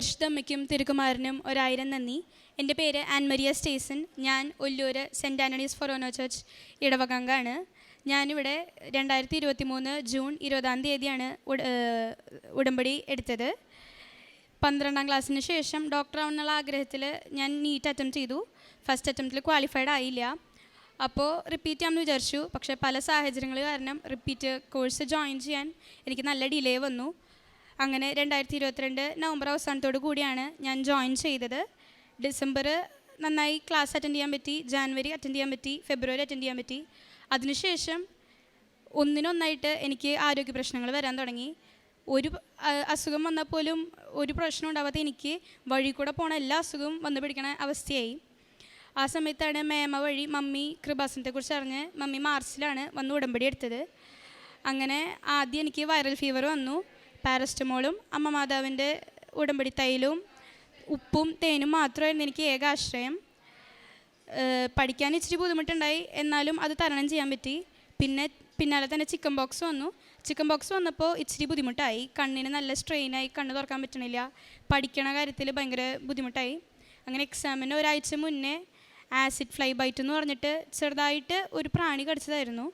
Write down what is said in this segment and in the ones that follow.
പരിശുദ്ധ അമ്മയ്ക്കും തിരുക്കുമാരനും ഒരായിരം നന്ദി. എന്റെ പേര് ആൻ മരിയ സ്റ്റേസൺ. ഞാൻ ഒല്ലൂർ സെന്റ് ആന്റണീസ് ഫൊറോനോ ചർച്ച് ഇടവകങ്കാണ്. ഞാനിവിടെ രണ്ടായിരത്തി ഇരുപത്തി മൂന്ന് ജൂൺ ഇരുപതാം തീയതിയാണ് ഉടമ്പടി എടുത്തത്. പന്ത്രണ്ടാം ക്ലാസ്സിന് ശേഷം ഡോക്ടർ ആവണമെന്നുള്ള ആഗ്രഹത്തിൽ ഞാൻ നീറ്റ് അറ്റംപ്റ്റ് ചെയ്തു. ഫസ്റ്റ് അറ്റംപ്റ്റിൽ ക്വാളിഫൈഡ് ആയില്ല. അപ്പോൾ റിപ്പീറ്റ് ചെയ്യാമെന്ന് വിചാരിച്ചു. പക്ഷേ പല സാഹചര്യങ്ങൾ കാരണം റിപ്പീറ്റ് കോഴ്സ് ജോയിൻ ചെയ്യാൻ എനിക്ക് നല്ല ഡിലേ വന്നു. അങ്ങനെ രണ്ടായിരത്തി ഇരുപത്തിരണ്ട് നവംബർ അവസാനത്തോടു കൂടിയാണ് ഞാൻ ജോയിൻ ചെയ്തത്. ഡിസംബർ നന്നായി ക്ലാസ് അറ്റൻഡ് ചെയ്യാൻ പറ്റി ജാനുവരി അറ്റൻഡ് ചെയ്യാൻ പറ്റി ഫെബ്രുവരി അറ്റൻഡ് ചെയ്യാൻ പറ്റി. അതിനുശേഷം ഒന്നിനൊന്നായിട്ട് എനിക്ക് ആരോഗ്യ പ്രശ്നങ്ങൾ വരാൻ തുടങ്ങി. ഒരു അസുഖം വന്നാൽ പോലും ഒരു പ്രശ്നം ഉണ്ടാവാതെ എനിക്ക് വഴി കൂടെ പോണ എല്ലാ അസുഖവും വന്നു പിടിക്കണ അവസ്ഥയായി. ആ സമയത്താണ് മേമ വഴി മമ്മി കൃപാസനത്തെക്കുറിച്ച് അറിഞ്ഞ് മമ്മി മാർച്ചിലാണ് വന്ന് ഉടമ്പടി എടുത്തത്. അങ്ങനെ ആദ്യം എനിക്ക് വൈറൽ ഫീവർ വന്നു. പാരസ്റ്റമോളും അമ്മ മാതാവിന്റെ ഉടമ്പടി തൈലവും ഉപ്പും തേനും മാത്രമായിരുന്നു എനിക്ക് ഏക ആശ്രയം. പഠിക്കാൻ ഇച്ചിരി ബുദ്ധിമുട്ടുണ്ടായി. എന്നാലും അത് തരണം ചെയ്യാൻ പറ്റി. പിന്നെ പിന്നാലെ തന്നെ ചിക്കൻ ബോക്സ് വന്നു. ചിക്കൻ ബോക്സ് വന്നപ്പോൾ ഇച്ചിരി ബുദ്ധിമുട്ടായി. കണ്ണിന് നല്ല സ്ട്രെയിനായി കണ്ണ് തുറക്കാൻ പറ്റണില്ല. പഠിക്കണ കാര്യത്തിൽ ഭയങ്കര ബുദ്ധിമുട്ടായി. അങ്ങനെ എക്സാമിന് ഒരാഴ്ച മുന്നേ ആസിഡ് ഫ്ലൈ ബൈറ്റ് എന്ന് പറഞ്ഞിട്ട് ചെറുതായിട്ട് ഒരു പ്രാണി കടിച്ചതായിരുന്നു.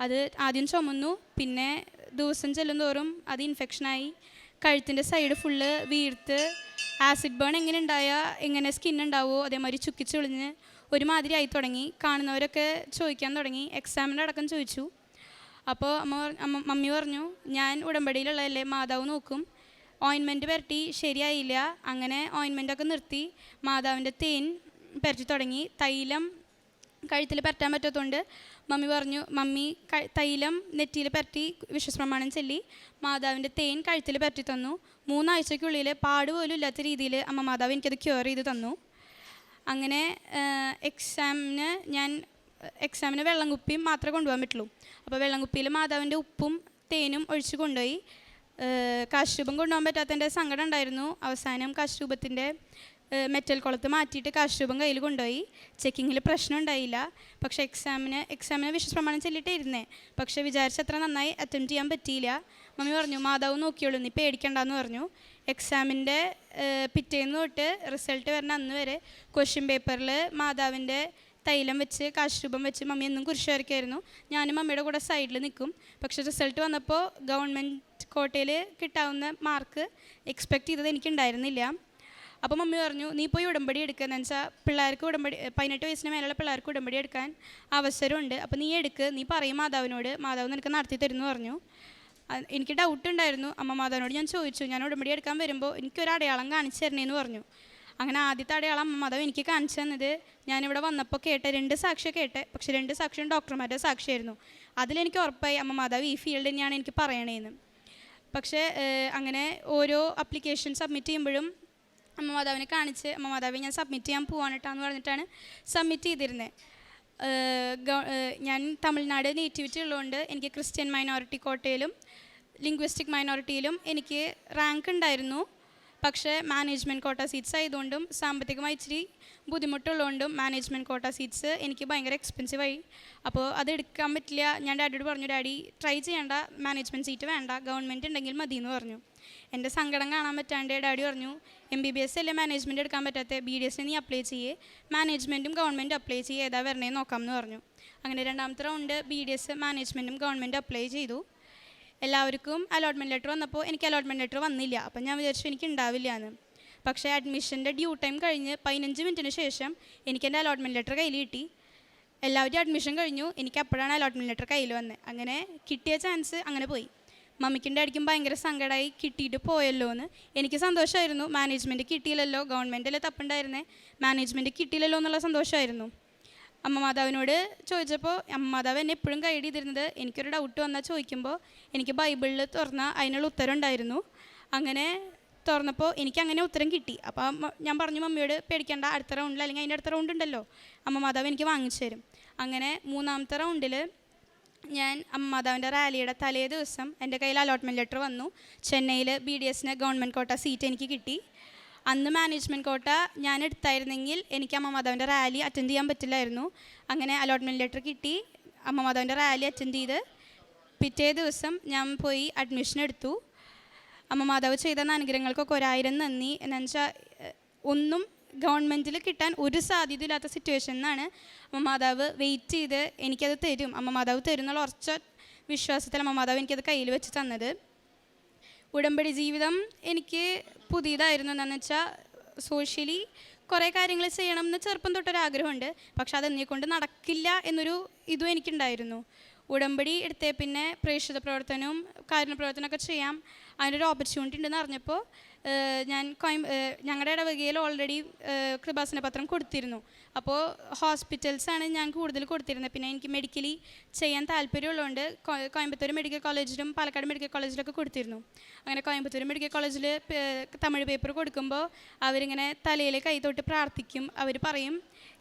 അത് ആദ്യം ചുമന്നു. പിന്നെ ദിവസം ചെല്ലുന്തോറും അത് ഇൻഫെക്ഷനായി കഴുത്തിന്റെ സൈഡ് ഫുള്ള് വീർത്ത്. ആസിഡ് ബേൺ എങ്ങനെ ഉണ്ടായാൽ എങ്ങനെ സ്കിൻ ഉണ്ടാവുമോ അതേമാതിരി ചുക്കിച്ചൊളിഞ്ഞ് ഒരുമാതിരി ആയി തുടങ്ങി. കാണുന്നവരൊക്കെ ചോദിക്കാൻ തുടങ്ങി. എക്സാമിന്റെ അടക്കം ചോദിച്ചു. അപ്പോൾ അമ്മ അമ്മ മമ്മി പറഞ്ഞു ഞാൻ ഉടമ്പടിയിലുള്ളതല്ലേ മാതാവ് നോക്കും. ഓയിൻമെന്റ് പുരട്ടി ശരിയായില്ല. അങ്ങനെ ഓയിൻമെന്റൊക്കെ നിർത്തി മാതാവിന്റെ തേൻ പുരട്ടി തുടങ്ങി. തൈലം കഴുത്തിൽ പരട്ടാൻ പറ്റാത്തതുകൊണ്ട് മമ്മി പറഞ്ഞു മമ്മി തൈലം നെറ്റിയിൽ പരട്ടി വിശ്വസ്പ്രമാണം ചൊല്ലി. മാതാവിന്റെ തേൻ കഴുത്തിൽ പരട്ടി തന്നു. മൂന്നാഴ്ചയ്ക്കുള്ളിൽ പാട് പോലും ഇല്ലാത്ത രീതിയിൽ അമ്മ മാതാവ് എനിക്കത് ക്യൂർ ചെയ്ത് തന്നു. അങ്ങനെ എക്സാമിന് ഞാൻ എക്സാമിന് വെള്ളം കുപ്പിയും മാത്രമേ കൊണ്ടുപോകാൻ പറ്റുള്ളൂ. അപ്പോൾ വെള്ളം കുപ്പിയിൽ മാതാവിന്റെ ഉപ്പും തേനും ഒഴിച്ച് കൊണ്ടുപോയി. കാശ്രൂപം കൊണ്ടുപോകാൻ പറ്റാത്തതിന്റെ സങ്കടം ഉണ്ടായിരുന്നു. അവസാനം കാശുരൂപത്തിന്റെ മെറ്റൽ കുളത്ത് മാറ്റിയിട്ട് കാശുരൂപം കയ്യിൽ കൊണ്ടുപോയി. ചെക്കിങ്ങിൽ പ്രശ്നം ഉണ്ടായില്ല. പക്ഷേ എക്സാമിന് എക്സാമിന് വിശ്വസ്പ്രമാണം ചൊല്ലിട്ടേ ഇരുന്നേ പക്ഷേ വിചാരിച്ചത്ര നന്നായി അറ്റൻഡ് ചെയ്യാൻ പറ്റിയില്ല. മമ്മി പറഞ്ഞു മാതാവ് നോക്കിയോളൂ നീ പേടിക്കണ്ടെന്ന് പറഞ്ഞു. എക്സാമിന്റെ പിറ്റേന്ന് തൊട്ട് റിസൾട്ട് വരുന്ന അന്ന് വരെ ക്വസ്റ്റ്യൻ പേപ്പറിൽ മാതാവിന്റെ തൈലം വെച്ച് കാശുരൂപം വെച്ച് മമ്മി എന്നും കുറിച്ച് വരയ്ക്കായിരുന്നു ഞാനും മമ്മിയുടെ കൂടെ സൈഡിൽ നിൽക്കും. പക്ഷെ റിസൾട്ട് വന്നപ്പോൾ ഗവൺമെന്റ് കോട്ടയിൽ കിട്ടാവുന്ന മാർക്ക് എക്സ്പെക്റ്റ് ചെയ്തത് എനിക്കുണ്ടായിരുന്നില്ല. അപ്പോൾ മമ്മി പറഞ്ഞു നീ പോയി ഉടമ്പടി എടുക്കുക എന്ന് വെച്ചാൽ പിള്ളേർക്ക് ഉടമ്പടി പതിനെട്ട് വയസ്സിന് മേലുള്ള പിള്ളേർക്ക് ഉടമ്പടി എടുക്കാൻ അവസരമുണ്ട്. അപ്പോൾ നീ എടുക്ക് നീ പറയും മാതാവിനോട് മാതാവ് നിനക്ക് നടത്തി തരുന്നു പറഞ്ഞു. എനിക്ക് ഡൗട്ട് ഉണ്ടായിരുന്നു. അമ്മ മാതാവിനോട് ഞാൻ ചോദിച്ചു ഞാൻ ഉടമ്പടി എടുക്കാൻ വരുമ്പോൾ എനിക്കൊരു അടയാളം കാണിച്ചു തരണേന്ന് പറഞ്ഞു. അങ്ങനെ ആദ്യത്തെ അടയാളം അമ്മ മാതാവ് എനിക്ക് കാണിച്ചു തന്നത് ഞാനിവിടെ വന്നപ്പോൾ കേട്ട രണ്ട് സാക്ഷ്യം കേട്ടെ പക്ഷെ രണ്ട് സാക്ഷ്യം ഡോക്ടർമാരുടെ സാക്ഷിയായിരുന്നു അതിലെനിക്ക് ഉറപ്പായി അമ്മ മാതാവ് ഈ ഫീൽഡ് തന്നെയാണ് എനിക്ക് പറയണേന്ന്. പക്ഷേ അങ്ങനെ ഓരോ അപ്ലിക്കേഷൻ സബ്മിറ്റ് ചെയ്യുമ്പോഴും അമ്മ മാതാവിനെ കാണിച്ച് അമ്മ മാതാവിനെ ഞാൻ സബ്മിറ്റ് ചെയ്യാൻ എന്ന് പറഞ്ഞിട്ടാണ് സബ്മിറ്റ് ചെയ്തിരുന്നത് ഞാൻ തമിഴ്നാട് നേറ്റിവിറ്റി ഉള്ളതുകൊണ്ട് എനിക്ക് ക്രിസ്ത്യൻ മൈനോറിറ്റി കോട്ടയിലും ലിംഗ്വിസ്റ്റിക് മൈനോറിറ്റിയിലും എനിക്ക് റാങ്ക് ഉണ്ടായിരുന്നു. പക്ഷേ മാനേജ്മെന്റ് കോട്ട സീറ്റ്സ് ആയതുകൊണ്ടും സാമ്പത്തികമായി ഇച്ചിരി ബുദ്ധിമുട്ടുള്ളതുകൊണ്ടും മാനേജ്മെന്റ് കോട്ട സീറ്റ്സ് എനിക്ക് ഭയങ്കര എക്സ്പെൻസീവായി അപ്പോൾ അത് എടുക്കാൻ പറ്റില്ല. ഞാൻ ഡാഡിയോട് പറഞ്ഞു ഡാഡി ട്രൈ ചെയ്യേണ്ട. മാനേജ്മെന്റ് സീറ്റ് വേണ്ട. ഗവൺമെന്റ് ഉണ്ടെങ്കിൽ മതി എന്ന് പറഞ്ഞു. എന്റെ സങ്കടം കാണാൻ പറ്റാണ്ട് ഡാഡി പറഞ്ഞു എം ബി ബി എസ് അല്ലേ മാനേജ്മെന്റ് എടുക്കാൻ പറ്റാത്ത? ബി ഡി എസ് നീ അപ്ലൈ ചെയ്യേ. മാനേജ്മെന്റും ഗവൺമെന്റ് അപ്ലൈ ചെയ്യേ. ഏതാ വരണേ നോക്കാം എന്ന് പറഞ്ഞു. അങ്ങനെ രണ്ടാമത്തെ റൗണ്ട് ബി ഡി എസ് മാനേജ്മെന്റും ഗവൺമെന്റ് അപ്ലൈ ചെയ്തു. എല്ലാവർക്കും അലോട്ട്മെന്റ് ലെറ്റർ വന്നപ്പോൾ എനിക്ക് അലോട്ട്മെന്റ് ലെറ്റർ വന്നില്ല. അപ്പം ഞാൻ വിചാരിച്ചു എനിക്ക് ഉണ്ടാവില്ല എന്ന് പക്ഷേ അഡ്മിഷന്റെ ഡ്യൂ ടൈം കഴിഞ്ഞ് പതിനഞ്ച് മിനിറ്റിന് ശേഷം എനിക്ക് എന്റെ അലോട്ട്മെന്റ് ലെറ്റർ കയ്യിൽ കിട്ടി. എല്ലാവരും അഡ്മിഷൻ കഴിഞ്ഞു. എനിക്ക് അപ്പോഴാണ് അലോട്ട്മെന്റ് ലെറ്റർ കയ്യിൽ വന്നത് അങ്ങനെ കിട്ടിയ ചാൻസ് അങ്ങനെ പോയി. മമ്മിക്കിന്റെ അടിക്കും ഭയങ്കര സങ്കടമായി കിട്ടിയിട്ട് പോയല്ലോ എന്ന് എനിക്ക് സന്തോഷമായിരുന്നു മാനേജ്മെന്റ് കിട്ടിയില്ലല്ലോ. ഗവൺമെന്റിലെ തപ്പുണ്ടായിരുന്നേ? മാനേജ്മെന്റ് കിട്ടിയില്ലല്ലോ എന്നുള്ള സന്തോഷമായിരുന്നു അമ്മ മാതാവിനോട് ചോദിച്ചപ്പോൾ അമ്മ മാതാവ് എന്നെ എപ്പോഴും ഗൈഡ് ചെയ്തിരുന്നത് എനിക്കൊരു ഡൗട്ട് വന്നാൽ ചോദിക്കുമ്പോൾ എനിക്ക് ബൈബിളിൽ തുറന്ന അതിനുള്ള ഉത്തരം ഉണ്ടായിരുന്നു അങ്ങനെ തുറന്നപ്പോൾ എനിക്ക് അങ്ങനെ ഉത്തരം കിട്ടി. അപ്പോൾ ഞാൻ പറഞ്ഞു മമ്മിയോട് പേടിക്കേണ്ട അടുത്ത റൗണ്ടിൽ അല്ലെങ്കിൽ അതിന്റെ അടുത്ത റൗണ്ട് ഉണ്ടല്ലോ. അമ്മ മാതാവ് എനിക്ക് വാങ്ങിച്ചു തരും. അങ്ങനെ മൂന്നാമത്തെ റൗണ്ടിൽ ഞാൻ അമ്മ മാതാവിന്റെ റാലിയുടെ തലേ ദിവസം എന്റെ കയ്യിൽ അലോട്ട്മെന്റ് ലെറ്റർ വന്നു. ചെന്നൈയിൽ ബി ഡി എസിന് ഗവൺമെന്റ് കോട്ട സീറ്റ് എനിക്ക് കിട്ടി. അന്ന് മാനേജ്മെന്റ് കോട്ട ഞാൻ എടുത്തായിരുന്നെങ്കിൽ എനിക്ക് അമ്മ മാതാവിന്റെ റാലി അറ്റൻഡ് ചെയ്യാൻ പറ്റില്ലായിരുന്നു. അങ്ങനെ അലോട്ട്മെന്റ് ലെറ്റർ കിട്ടി. അമ്മ മാതാവിന്റെ റാലി അറ്റൻഡ് ചെയ്ത് പിറ്റേ ദിവസം ഞാൻ പോയി അഡ്മിഷൻ എടുത്തു. അമ്മ മാതാവ് ചെയ്ത അനുഗ്രഹങ്ങൾക്കൊക്കെ ഒരായിരം നന്ദി. എന്നുവെച്ചാൽ ഒന്നും ഗവൺമെന്റിൽ കിട്ടാൻ ഒരു സാധ്യതയില്ലാത്ത സിറ്റുവേഷൻ എന്നാണ് അമ്മ മാതാവ് വെയിറ്റ് ചെയ്ത് എനിക്കത് തരും. അമ്മ മാതാവ് തരും എന്നുള്ള ഉറച്ച വിശ്വാസത്തിൽ അമ്മ മാതാവ് എനിക്കത് കയ്യിൽ വെച്ച് തന്നത്. ഉടമ്പടി ജീവിതം എനിക്ക് പുതിയതായിരുന്നു എന്താണെന്ന് വെച്ചാൽ സോഷ്യലി കുറേ കാര്യങ്ങൾ ചെയ്യണം എന്ന് ചെറുപ്പം തൊട്ടൊരാഗ്രഹമുണ്ട്. പക്ഷെ അതെന്നെ കൊണ്ട് നടക്കില്ല എന്നൊരു ഇതും എനിക്കുണ്ടായിരുന്നു. ഉടമ്പടി എടുത്തേ പിന്നെ പ്രേക്ഷിത പ്രവർത്തനവും കാരുണ്യ പ്രവർത്തനമൊക്കെ ചെയ്യാം. അതിനൊരു ഓപ്പർച്യൂണിറ്റി ഉണ്ടെന്ന് അറിഞ്ഞപ്പോൾ ഞാൻ കോയം ഞങ്ങളുടെ ഇടവകയിൽ ഓൾറെഡി കൃപാസന പത്രം കൊടുത്തിരുന്നു. അപ്പോൾ ഹോസ്പിറ്റൽസാണ് ഞാൻ കൂടുതൽ കൊടുത്തിരുന്നത്. പിന്നെ എനിക്ക് മെഡിക്കലി ചെയ്യാൻ താല്പര്യമുള്ളതുകൊണ്ട് കോയമ്പത്തൂർ മെഡിക്കൽ കോളേജിലും പാലക്കാട് മെഡിക്കൽ കോളേജിലൊക്കെ കൊടുത്തിരുന്നു. അങ്ങനെ കോയമ്പത്തൂർ മെഡിക്കൽ കോളേജിൽ തമിഴ് പേപ്പർ കൊടുക്കുമ്പോൾ അവരിങ്ങനെ തലയിൽ കൈ തൊട്ട് പ്രാർത്ഥിക്കും. അവർ പറയും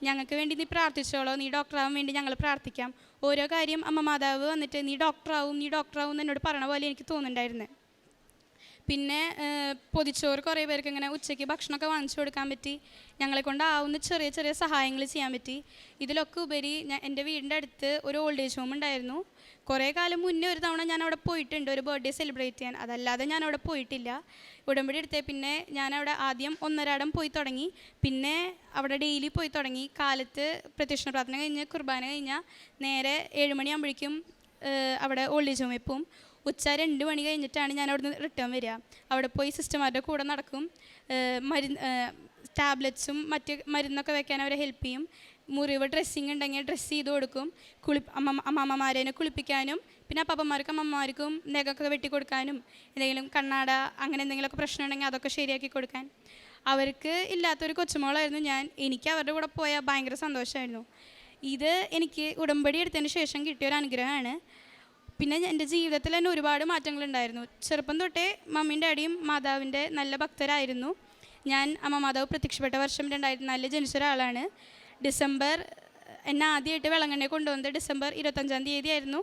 ഞങ്ങൾക്ക് വേണ്ടി നീ പ്രാർത്ഥിച്ചോളോ. നീ ഡോക്ടറാവാൻ വേണ്ടി ഞങ്ങൾ പ്രാർത്ഥിക്കാം. ഓരോ കാര്യം അമ്മ മാതാവ് വന്നിട്ട് നീ ഡോക്ടറാവും നീ ഡോക്ടറാവും എന്നോട് പറഞ്ഞ പോലെ എനിക്ക് തോന്നുന്നുണ്ടായിരുന്നത് പിന്നെ പൊതിച്ചോറ് കുറേ പേർക്ക് ഇങ്ങനെ ഉച്ചയ്ക്ക് ഭക്ഷണമൊക്കെ വാങ്ങിച്ചു കൊടുക്കാൻ പറ്റി. ഞങ്ങളെ കൊണ്ടാവുന്ന ചെറിയ ചെറിയ സഹായങ്ങൾ ചെയ്യാൻ പറ്റി. ഇതിലൊക്കെ ഉപരി ഞാൻ എന്റെ വീടിന്റെ അടുത്ത് ഒരു ഓൾഡ് ഏജ് ഹോം ഉണ്ടായിരുന്നു. കുറേ കാലം മുന്നേ ഒരു തവണ ഞാൻ അവിടെ പോയിട്ടുണ്ട് ഒരു ബർത്ത്ഡേ സെലിബ്രേറ്റ് ചെയ്യാൻ. അതല്ലാതെ ഞാൻ അവിടെ പോയിട്ടില്ല. ഉടമ്പടി എടുത്തേ പിന്നെ ഞാൻ അവിടെ ആദ്യം ഒന്നരാടം പോയി തുടങ്ങി. പിന്നെ അവിടെ ഡെയിലി പോയി തുടങ്ങി. കാലത്ത് പ്രത്യക്ഷണ പ്രാർത്ഥന കഴിഞ്ഞ് കുർബാന കഴിഞ്ഞാൽ നേരെ ഏഴുമണിയാകുമ്പോഴേക്കും അവിടെ ഓൾഡ് ഏജ് ഹോമിൽ പോവും. ഉച്ച രണ്ട് മണി കഴിഞ്ഞിട്ടാണ് ഞാൻ അവിടെ നിന്ന് റിട്ടേൺ വരിക. അവിടെ പോയി സിസ്റ്റർമാരുടെ കൂടെ നടക്കും. മരുന്ന് ടാബ്ലറ്റ്സും മറ്റ് മരുന്നൊക്കെ വെക്കാൻ അവരെ ഹെൽപ്പ് ചെയ്യും. മുറിവ് ഡ്രസ്സിങ് ഉണ്ടെങ്കിൽ ഡ്രസ്സ് ചെയ്ത് കൊടുക്കും. കുളി അമ്മ അമ്മമാരേനെ കുളിപ്പിക്കാനും പിന്നെ അപ്പന്മാർക്കും അമ്മമാർക്കും നെഗൊക്കെ വെട്ടി കൊടുക്കാനും എന്തെങ്കിലും കണ്ണാട അങ്ങനെ എന്തെങ്കിലുമൊക്കെ പ്രശ്നം ഉണ്ടെങ്കിൽ അതൊക്കെ ശരിയാക്കി കൊടുക്കാൻ. അവർക്ക് ഇല്ലാത്തൊരു കൊച്ചുമോളായിരുന്നു ഞാൻ. എനിക്ക് അവരുടെ കൂടെ പോയാൽ ഭയങ്കര സന്തോഷമായിരുന്നു. ഇത് എനിക്ക് ഉടമ്പടി എടുത്തതിന് ശേഷം കിട്ടിയ ഒരു അനുഗ്രഹമാണ്. പിന്നെ എന്റെ ജീവിതത്തിൽ തന്നെ ഒരുപാട് മാറ്റങ്ങളുണ്ടായിരുന്നു. ചെറുപ്പം തൊട്ടേ മമ്മീന്റെ ഡാഡിയും മാതാവിന്റെ നല്ല ഭക്തരായിരുന്നു. ഞാൻ അമ്മ മാതാവ് പ്രത്യക്ഷപ്പെട്ട വർഷം രണ്ടായിരത്തി നാലിൽ ജനിച്ച ഒരാളാണ്. ഡിസംബർ എന്നെ ആദ്യമായിട്ട് വെള്ളങ്ങണ്ണയെ കൊണ്ടുവന്നത് ഡിസംബർ ഇരുപത്തഞ്ചാം തീയതി ആയിരുന്നു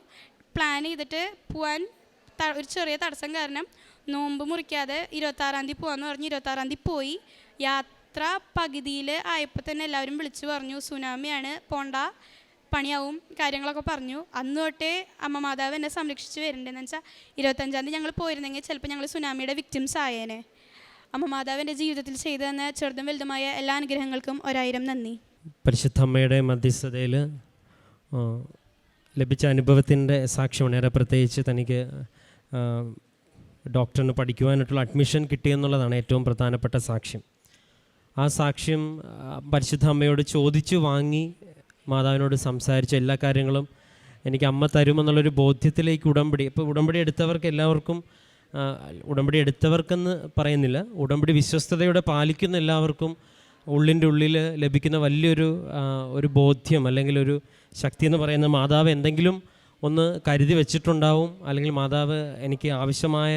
പ്ലാൻ ചെയ്തിട്ട് പോവാൻ ഒരു ചെറിയ തടസ്സം കാരണം നോമ്പ് മുറിക്കാതെ ഇരുപത്താറാം തീയതി പോകാമെന്ന് പറഞ്ഞ് ഇരുപത്താറാം തീയതി പോയി. യാത്ര പകുതിയിൽ ആയപ്പോൾ തന്നെ എല്ലാവരും വിളിച്ചു പറഞ്ഞു സുനാമിയാണ് പോണ്ട. പണിയാവും കാര്യങ്ങളൊക്കെ പറഞ്ഞു. അന്ന് തൊട്ടേ അമ്മ മാതാവ് എന്നെ സംരക്ഷിച്ച് വരുന്നുണ്ടെന്ന് വെച്ചാൽ ഇരുപത്തഞ്ചാം തീയതി ഞങ്ങൾ പോയിരുന്നെങ്കിൽ ചിലപ്പോൾ ഞങ്ങൾ സുനാമിയുടെ വിക്ടിംസ് ആയേനെ. അമ്മ മാതാവ് എന്റെ ജീവിതത്തിൽ ചെയ്തു തന്ന ചെറുതും വലുതുമായ എല്ലാ അനുഗ്രഹങ്ങൾക്കും ഒരായിരം നന്ദി. പരിശുദ്ധ അമ്മയുടെ മധ്യസ്ഥതയിൽ ലഭിച്ച അനുഭവത്തിന്റെ സാക്ഷ്യമാണ് ഏറെ പ്രത്യേകിച്ച് തനിക്ക് ഡോക്ടറിന് പഠിക്കുവാനായിട്ടുള്ള അഡ്മിഷൻ കിട്ടിയെന്നുള്ളതാണ് ഏറ്റവും പ്രധാനപ്പെട്ട സാക്ഷ്യം. ആ സാക്ഷ്യം പരിശുദ്ധ അമ്മയോട് ചോദിച്ചു വാങ്ങി മാതാവിനോട് സംസാരിച്ച എല്ലാ കാര്യങ്ങളും എനിക്ക് അമ്മ തരുമെന്നുള്ളൊരു ബോധ്യത്തിലേക്ക് ഉടമ്പടി ഇപ്പോൾ ഉടമ്പടി എടുത്തവർക്ക് എല്ലാവർക്കും ഉടമ്പടി എടുത്തവർക്കെന്ന് പറയുന്നില്ല ഉടമ്പടി വിശ്വസ്തയോടെ പാലിക്കുന്ന എല്ലാവർക്കും ഉള്ളിന്റെ ഉള്ളിൽ ലഭിക്കുന്ന വലിയൊരു ഒരു ബോധ്യം അല്ലെങ്കിൽ ഒരു ശക്തി എന്ന് പറയുന്ന മാതാവ് എന്തെങ്കിലും ഒന്ന് കരുതി വെച്ചിട്ടുണ്ടാവും അല്ലെങ്കിൽ മാതാവ് എനിക്ക് ആവശ്യമായ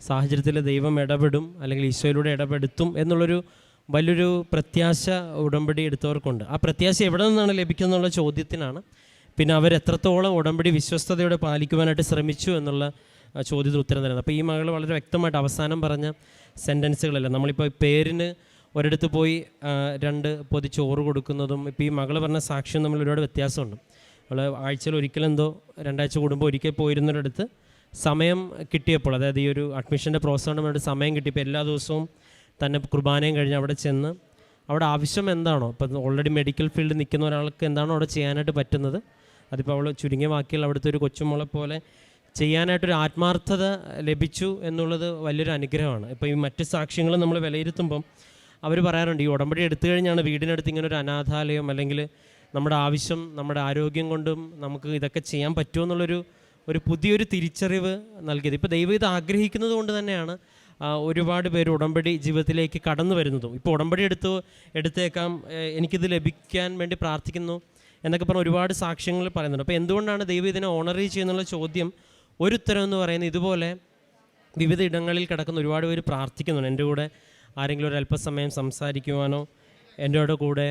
സാഹചര്യത്തിൽ ദൈവം ഇടപെടും അല്ലെങ്കിൽ ഈശോയിലൂടെ ഇടപെടുത്തും എന്നുള്ളൊരു വലിയൊരു പ്രത്യാശ ഉടമ്പടി എടുത്തവർക്കുണ്ട്. ആ പ്രത്യാശ എവിടെ നിന്നാണ് ലഭിക്കുന്ന ചോദ്യത്തിനാണ്. പിന്നെ അവർ എത്രത്തോളം ഉടമ്പടി വിശ്വസ്തയോടെ പാലിക്കുവാനായിട്ട് ശ്രമിച്ചു എന്നുള്ള ചോദ്യത്തിന് ഉത്തരം തരുന്നത്. അപ്പോൾ ഈ മകൾ വളരെ വ്യക്തമായിട്ട് അവസാനം പറഞ്ഞ സെന്റൻസുകളല്ല നമ്മളിപ്പോൾ പേരിന് ഒരിടത്ത് പോയി രണ്ട് പൊതി ചോറ് കൊടുക്കുന്നതും ഇപ്പോൾ ഈ മകൾ പറഞ്ഞ സാക്ഷ്യം തമ്മിൽ ഒരുപാട് വ്യത്യാസമുണ്ട്. അവൾ ആഴ്ചയിൽ ഒരിക്കലെന്തോ രണ്ടാഴ്ച കൂടുമ്പോൾ ഒരിക്കൽ പോയിരുന്നൊരിടത്ത് സമയം കിട്ടിയപ്പോൾ അതായത് ഈ ഒരു അഡ്മിഷന്റെ പ്രോസസ്സാണ് വേണ്ടി സമയം കിട്ടിയപ്പോൾ എല്ലാ ദിവസവും തന്നെ കുർബാനയും കഴിഞ്ഞ് അവിടെ ചെന്ന് അവിടെ ആവശ്യം എന്താണോ? ഇപ്പം ഓൾറെഡി മെഡിക്കൽ ഫീൽഡിൽ നിൽക്കുന്ന ഒരാൾക്ക് എന്താണോ അവിടെ ചെയ്യാനായിട്ട് പറ്റുന്നത്? അതിപ്പോൾ അവൾ ചുരുങ്ങിയ വാക്കിൽ അവിടുത്തെ ഒരു കൊച്ചുമോളെ പോലെ ചെയ്യാനായിട്ടൊരു ആത്മാർത്ഥത ലഭിച്ചു എന്നുള്ളത് വലിയൊരു അനുഗ്രഹമാണ്. ഇപ്പോൾ ഈ മറ്റ് സാക്ഷ്യങ്ങൾ നമ്മൾ വിലയിരുത്തുമ്പം അവർ പറയാറുണ്ട് ഈ ഉടമ്പടി എടുത്തു കഴിഞ്ഞാണ് വീടിനടുത്ത് ഇങ്ങനെ ഒരു അനാഥാലയം അല്ലെങ്കിൽ നമ്മുടെ ആവശ്യം നമ്മുടെ ആരോഗ്യം കൊണ്ടും നമുക്ക് ഇതൊക്കെ ചെയ്യാൻ പറ്റുമെന്നുള്ളൊരു ഒരു പുതിയൊരു തിരിച്ചറിവ് നൽകിയത്. ഇപ്പോൾ ദൈവം ഇത് ആഗ്രഹിക്കുന്നത് കൊണ്ട് തന്നെയാണ് ഒരുപാട് പേര് ഉടമ്പടി ജീവിതത്തിലേക്ക് കടന്നു വരുന്നതും. ഇപ്പോൾ ഉടമ്പടി എടുത്തു എടുത്തേക്കാം എനിക്കിത് ലഭിക്കാൻ വേണ്ടി പ്രാർത്ഥിക്കുന്നു എന്നൊക്കെ പറഞ്ഞ് ഒരുപാട് സാക്ഷ്യങ്ങൾ പറയുന്നുണ്ട്. അപ്പോൾ എന്തുകൊണ്ടാണ് ദൈവം ഇതിനെ ഓണറി ചെയ്യുന്നുള്ള ചോദ്യം ഒരു ഉത്തരം എന്ന് പറയുന്നത്? ഇതുപോലെ വിവിധ ഇടങ്ങളിൽ കിടക്കുന്ന ഒരുപാട് പേര് പ്രാർത്ഥിക്കുന്നുണ്ട്. എന്റെ കൂടെ ആരെങ്കിലും ഒരു അല്പസമയം സംസാരിക്കുവാനോ എന്റെ കൂടെ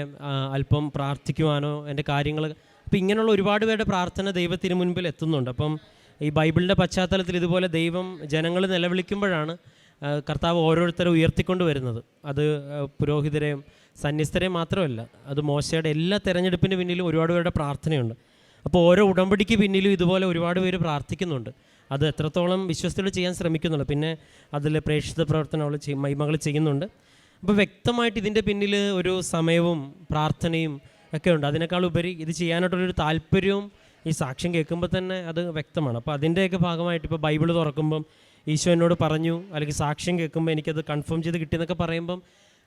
അല്പം പ്രാർത്ഥിക്കുവാനോ എന്റെ കാര്യങ്ങൾ അപ്പോൾ ഇങ്ങനെയുള്ള ഒരുപാട് പേരുടെ പ്രാർത്ഥന ദൈവത്തിന് മുൻപിൽ എത്തുന്നുണ്ട്. അപ്പം ഈ ബൈബിളിന്റെ പശ്ചാത്തലത്തിൽ ഇതുപോലെ ദൈവം ജനങ്ങൾ നിലവിളിക്കുമ്പോഴാണ് കർത്താവ് ഓരോരുത്തരെ ഉയർത്തിക്കൊണ്ട് വരുന്നത്. അത് പുരോഹിതരെയും സന്യസ്തരെയും മാത്രമല്ല അത് മോശയുടെ എല്ലാ തെരഞ്ഞെടുപ്പിന് പിന്നിലും ഒരുപാട് പേരുടെ പ്രാർത്ഥനയുണ്ട്. അപ്പോൾ ഓരോ ഉടമ്പടിക്ക് പിന്നിലും ഇതുപോലെ ഒരുപാട് പേര് പ്രാർത്ഥിക്കുന്നുണ്ട്. അത് എത്രത്തോളം വിശ്വസ്തയോട് ചെയ്യാൻ ശ്രമിക്കുന്നുള്ളൂ പിന്നെ അതിൽ പ്രേക്ഷിത പ്രവർത്തനം അവൾ മൈമകൾ ചെയ്യുന്നുണ്ട്. അപ്പോൾ വ്യക്തമായിട്ട് ഇതിന്റെ പിന്നിൽ ഒരു സമയവും പ്രാർത്ഥനയും ഒക്കെ ഉണ്ട്. അതിനേക്കാൾ ഉപരി ഇത് ചെയ്യാനായിട്ടുള്ളൊരു താല്പര്യവും ഈ സാക്ഷ്യം കേൾക്കുമ്പോൾ തന്നെ അത് വ്യക്തമാണ്. അപ്പോൾ അതിന്റെയൊക്കെ ഭാഗമായിട്ട് ഇപ്പോൾ ബൈബിൾ തുറക്കുമ്പം ഈശോ എന്നോട് പറഞ്ഞു അല്ലെങ്കിൽ സാക്ഷ്യം കേൾക്കുമ്പോൾ എനിക്കത് കൺഫേം ചെയ്ത് കിട്ടിയെന്നൊക്കെ പറയുമ്പം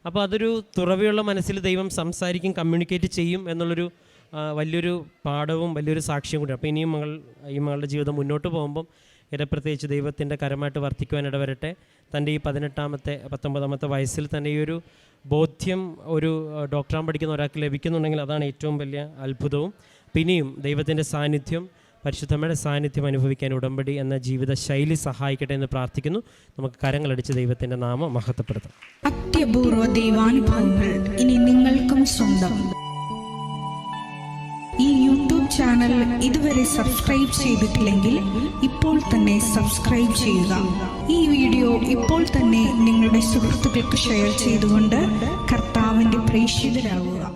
അപ്പോൾ അതൊരു തുറവിയുള്ള മനസ്സിൽ ദൈവം സംസാരിക്കും കമ്മ്യൂണിക്കേറ്റ് ചെയ്യും എന്നുള്ളൊരു വലിയൊരു പാഠവും വലിയൊരു സാക്ഷ്യം കൂടി. അപ്പോൾ ഇനിയും മകൾ ഈ മകളുടെ ജീവിതം മുന്നോട്ട് പോകുമ്പം ഇട പ്രത്യേകിച്ച് ദൈവത്തിന്റെ കരമായിട്ട് വർത്തിക്കുവാൻ ഇടവരട്ടെ. തന്റെ ഈ പതിനെട്ടാമത്തെ പത്തൊമ്പതാമത്തെ വയസ്സിൽ തന്നെ ഈ ഒരു ബോധ്യം ഒരു ഡോക്ടറാൻ പഠിക്കുന്ന ഒരാൾക്ക് ലഭിക്കുന്നുണ്ടെങ്കിൽ അതാണ് ഏറ്റവും വലിയ അത്ഭുതവും. പിന്നെയും ദൈവത്തിന്റെ സാന്നിധ്യം പരിശുദ്ധമ്മയുടെ സാന്നിധ്യം അനുഭവിക്കാൻ ഉടമ്പടി എന്ന ജീവിത ശൈലി സഹായിക്കട്ടെ എന്ന് പ്രാർത്ഥിക്കുന്നു. നമുക്ക് കരങ്ങളടിച്ച് ദൈവത്തിന്റെ നാമം മഹത്വപ്പെടുത്താം. ഇനി നിങ്ങൾക്കും സ്വന്തം. ഈ യൂട്യൂബ് ചാനൽ ഇതുവരെ സബ്സ്ക്രൈബ് ചെയ്തിട്ടില്ലെങ്കിൽ ഇപ്പോൾ തന്നെ സബ്സ്ക്രൈബ് ചെയ്യുക. ഈ വീഡിയോ ഇപ്പോൾ തന്നെ നിങ്ങളുടെ സുഹൃത്തുക്കൾക്ക് ഷെയർ ചെയ്തുകൊണ്ട് കർത്താവിന്റെ പ്രേക്ഷിതരാകുക